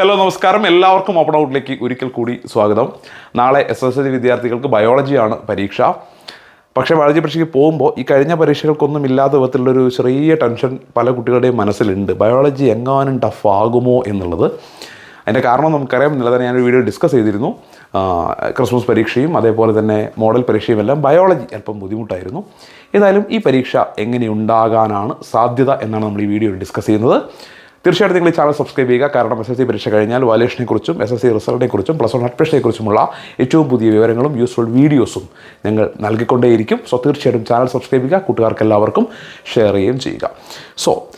Hello നമസ്കാരം. എല്ലാവർക്കും open ഔട്ടിലേക്ക് ഒരിക്കൽ കൂടി സ്വാഗതം. നാളെ എസ് എസ് എൽ സി വിദ്യാർത്ഥികൾക്ക് ബയോളജിയാണ് പരീക്ഷ. പക്ഷേ ബയോളജി പരീക്ഷയ്ക്ക് പോകുമ്പോൾ ഈ കഴിഞ്ഞ പരീക്ഷകൾക്കൊന്നും ഇല്ലാത്ത വിധത്തിലുള്ളൊരു ചെറിയ ടെൻഷൻ പല കുട്ടികളുടെയും മനസ്സിലുണ്ട്. ബയോളജി എങ്ങാനും ടഫ് എന്നുള്ളത്. അതിന്റെ കാരണം നമുക്കറിയാം. ഇന്നലെ തന്നെ ഞാനൊരു വീഡിയോ ഡിസ്കസ് ചെയ്തിരുന്നു. ക്രിസ്മസ് പരീക്ഷയും അതേപോലെ തന്നെ മോഡൽ പരീക്ഷയും എല്ലാം ബയോളജി അല്പം ബുദ്ധിമുട്ടായിരുന്നു. ഏതായാലും ഈ പരീക്ഷ എങ്ങനെ ഉണ്ടാകാനാണ് സാധ്യത എന്നാണ് നമ്മൾ ഈ വീഡിയോയിൽ ഡിസ്കസ് ചെയ്യുന്നത്. തീർച്ചയായിട്ടും നിങ്ങൾ ചാനൽ സബ്സ്ക്രൈബ് ചെയ്യുക. കാരണം എസ് എസ് സി പരീക്ഷ കഴിഞ്ഞാൽ വാലേഷനെ കുറിച്ചും എസ് എസ് സി റിസൾട്ടിനെ കുറിച്ചും പ്ലസ് വൺ അഡ്മിഷനെ കുറിച്ചുമുള്ള ഏറ്റവും പുതിയ വിവരങ്ങളും യൂസ്ഫുൾ വീഡിയോസും ഞങ്ങൾ നൽകിക്കൊണ്ടേയിരിക്കും. സോ തീർച്ചയായിട്ടും ചാനൽ സബ്സ്ക്രൈബ് ചെയ്യുക. കൂട്ടുകാർക്ക് എല്ലാവർക്കും ഷെയർ ചെയ്യുകയും ചെയ്യുക. സോ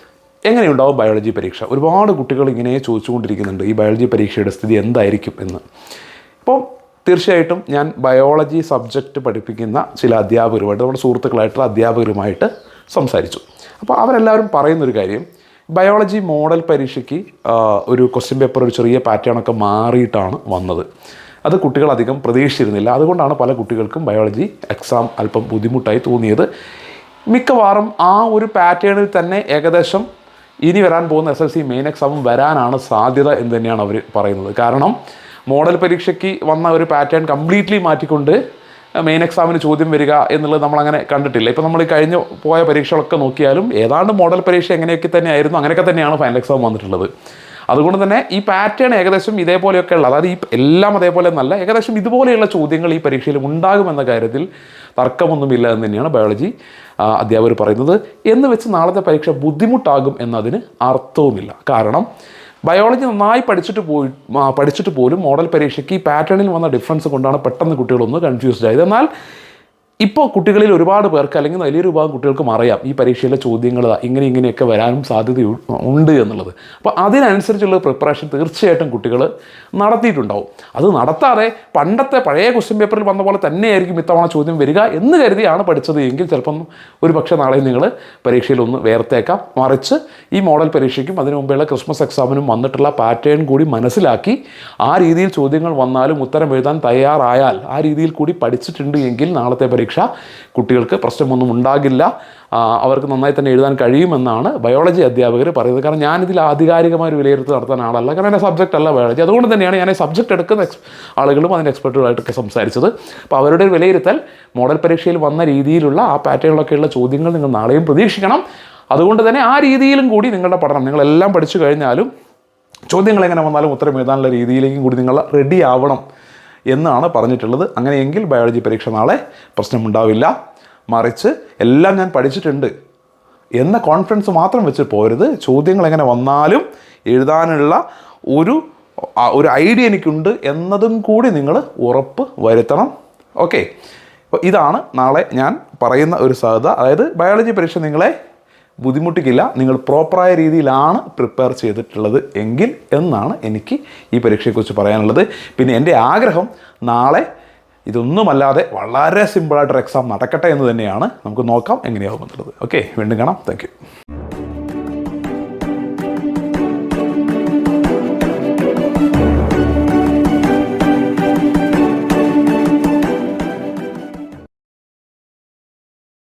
എങ്ങനെയുണ്ടാവും ബയോളജി പരീക്ഷ? ഒരുപാട് കുട്ടികൾ ഇങ്ങനെ ചോദിച്ചുകൊണ്ടിരിക്കുന്നുണ്ട് ഈ ബയോളജി പരീക്ഷയുടെ സ്ഥിതി എന്തായിരിക്കും? എന്ന്. ഇപ്പോൾ തീർച്ചയായിട്ടും ഞാൻ ബയോളജി സബ്ജക്റ്റ് പഠിപ്പിക്കുന്ന ചില അധ്യാപകരുമായിട്ട് നമ്മുടെ സുഹൃത്തുക്കളായിട്ടുള്ള അധ്യാപകരുമായിട്ട് സംസാരിച്ചു. അപ്പോൾ അവരെല്ലാവരും പറയുന്നൊരു കാര്യം ബയോളജി മോഡൽ പരീക്ഷയ്ക്ക് ഒരു ക്വസ്റ്റ്യൻ പേപ്പർ ഒരു ചെറിയ പാറ്റേണൊക്കെ മാറിയിട്ടാണ് വന്നത്. അത് കുട്ടികൾ അധികം പ്രതീക്ഷിച്ചിരുന്നില്ല. അതുകൊണ്ടാണ് പല കുട്ടികൾക്കും ബയോളജി എക്സാം അല്പം ബുദ്ധിമുട്ടായി തോന്നിയത്. മിക്കവാറും ആ ഒരു പാറ്റേണിൽ തന്നെ ഏകദേശം ഇനി വരാൻ പോകുന്ന എസ് എൽ സി മെയിൻ എക്സാമും വരാനാണ് സാധ്യത എന്ന് തന്നെയാണ് അവർ പറയുന്നത്. കാരണം മോഡൽ പരീക്ഷയ്ക്ക് വന്ന ഒരു പാറ്റേൺ കംപ്ലീറ്റ്ലി മാറ്റിക്കൊണ്ട് മെയിൻ എക്സാമിന് ചോദ്യം വരിക എന്നുള്ളത് നമ്മൾ അങ്ങനെ കണ്ടിട്ടില്ല. ഇപ്പോൾ നമ്മൾ കഴിഞ്ഞു പോയ പരീക്ഷകളൊക്കെ നോക്കിയാലും ഏതാണ്ട് മോഡൽ പരീക്ഷ എങ്ങനെയൊക്കെ തന്നെയായിരുന്നു അങ്ങനെയൊക്കെ തന്നെയാണ് ഫൈനൽ എക്സാം വന്നിട്ടുള്ളത്. അതുകൊണ്ട് തന്നെ ഈ പാറ്റേൺ ഏകദേശം ഇതേപോലെയൊക്കെ ഉള്ള അതായത് ഈ എല്ലാം അതേപോലെ എന്നല്ല ഏകദേശം ഇതുപോലെയുള്ള ചോദ്യങ്ങൾ ഈ പരീക്ഷയിൽ ഉണ്ടാകുമെന്ന കാര്യത്തിൽ തർക്കമൊന്നുമില്ല എന്ന് തന്നെയാണ് ബയോളജി അധ്യാപകർ പറയുന്നത്. എന്ന് വെച്ച് നാളത്തെ പരീക്ഷ ബുദ്ധിമുട്ടാകും എന്നതിന് അർത്ഥവുമില്ല. കാരണം ബയോളജി നന്നായി പഠിച്ചിട്ട് പോയി പഠിച്ചിട്ട് പോലും മോഡൽ പരീക്ഷയ്ക്ക് ഈ പാറ്റേണിൽ വന്ന ഡിഫറൻസ് കൊണ്ടാണ് പെട്ടെന്ന് കുട്ടികളൊന്ന് കൺഫ്യൂസ്ഡ് ആയത്. എന്നാൽ ഇപ്പോൾ കുട്ടികളിൽ ഒരുപാട് പേർക്ക് അല്ലെങ്കിൽ വലിയൊരു ഭാഗം കുട്ടികൾക്കും അറിയാം ഈ പരീക്ഷയിലെ ചോദ്യങ്ങൾ ഇങ്ങനെ ഇങ്ങനെയൊക്കെ വരാനും സാധ്യത ഉണ്ട് എന്നുള്ളത്. അപ്പോൾ അതിനനുസരിച്ചുള്ള പ്രിപ്പറേഷൻ തീർച്ചയായിട്ടും കുട്ടികൾ നടത്തിയിട്ടുണ്ടാവും. അത് നടത്താതെ പണ്ടത്തെ പഴയ ക്വസ്റ്റ്യൻ പേപ്പറിൽ വന്ന പോലെ തന്നെയായിരിക്കും ഇത്തവണ ചോദ്യം വരിക എന്ന് കരുതിയാണ് പഠിച്ചത് എങ്കിൽ ചിലപ്പം ഒരു പക്ഷേ നാളെ നിങ്ങൾ പരീക്ഷയിൽ ഒന്ന് വേർത്തേക്കാം. മറിച്ച് ഈ മോഡൽ പരീക്ഷയ്ക്കും അതിനു മുമ്പേയുള്ള ക്രിസ്മസ് എക്സാമിനും വന്നിട്ടുള്ള പാറ്റേൺ കൂടി മനസ്സിലാക്കി ആ രീതിയിൽ ചോദ്യങ്ങൾ വന്നാലും ഉത്തരം എഴുതാൻ തയ്യാറായാൽ ആ രീതിയിൽ കൂടി പഠിച്ചിട്ടുണ്ട് എങ്കിൽ നാളത്തെ പരീക്ഷ കുട്ടികൾക്ക് പ്രശ്നമൊന്നും ഉണ്ടാകില്ല. അവർക്ക് നന്നായി തന്നെ എഴുതാൻ കഴിയുമെന്നാണ് ബയോളജി അധ്യാപകർ പറയുന്നത്. കാരണം ഞാനിതിൽ ആധികാരികമായ ഒരു വിലയിരുത്തൽ നടത്താൻ ആളല്ല. കാരണം എന്റെ സബ്ജക്റ്റ് അല്ല ബയോളജി അതുകൊണ്ട് തന്നെയാണ് ഞാൻ സബ്ജക്റ്റ് എടുക്കുന്ന എക്സ് ആളുകളും അതിന്റെ എക്സ്പെർട്ടുകളായിട്ടൊക്കെ സംസാരിച്ചത്. അപ്പോൾ അവരുടെ ഒരു വിലയിരുത്തൽ മോഡൽ പരീക്ഷയിൽ വന്ന രീതിയിലുള്ള ആ പാറ്റേണിലൊക്കെയുള്ള ചോദ്യങ്ങൾ നിങ്ങൾ നാളെയും പ്രതീക്ഷിക്കണം. അതുകൊണ്ട് തന്നെ ആ രീതിയിലും കൂടി നിങ്ങളുടെ പഠനം നിങ്ങളെല്ലാം പഠിച്ചു കഴിഞ്ഞാലും ചോദ്യങ്ങൾ എങ്ങനെ വന്നാലും ഉത്തരം എഴുതാനുള്ള രീതിയിലേക്കും കൂടി നിങ്ങൾ റെഡി ആവണം. എന്നാണ് പറഞ്ഞിട്ടുള്ളത്. അങ്ങനെയെങ്കിൽ ബയോളജി പരീക്ഷ നാളെ പ്രശ്നമുണ്ടാവില്ല. മറിച്ച് എല്ലാം ഞാൻ പഠിച്ചിട്ടുണ്ട്. എന്ന കോൺഫിഡൻസ് മാത്രം വെച്ച് പോരുത്. ചോദ്യങ്ങൾ എങ്ങനെ വന്നാലും എഴുതാനുള്ള ഒരു ഒരു ഐഡിയ എനിക്കുണ്ട് എന്നതും കൂടി നിങ്ങൾ ഉറപ്പ് വരുത്തണം. ഓക്കെ ഇതാണ് നാളെ ഞാൻ പറയുന്ന ഒരു സാധ്യത. അതായത് ബയോളജി പരീക്ഷ നിങ്ങളെ ബുദ്ധിമുട്ടിക്കില്ല. നിങ്ങൾ പ്രോപ്പറായ രീതിയിലാണ് പ്രിപ്പയർ ചെയ്തിട്ടുള്ളത് എങ്കിൽ എന്നാണ് എനിക്ക് ഈ പരീക്ഷയെക്കുറിച്ച് പറയാനുള്ളത്. പിന്നെ എന്റെ ആഗ്രഹം നാളെ ഇതൊന്നുമല്ലാതെ വളരെ സിമ്പിളായിട്ടൊരു എക്സാം നടക്കട്ടെ എന്ന് തന്നെയാണ്. നമുക്ക് നോക്കാം എങ്ങനെയാവുമെന്നുള്ളത് ഓക്കെ വീണ്ടും കാണാം. താങ്ക്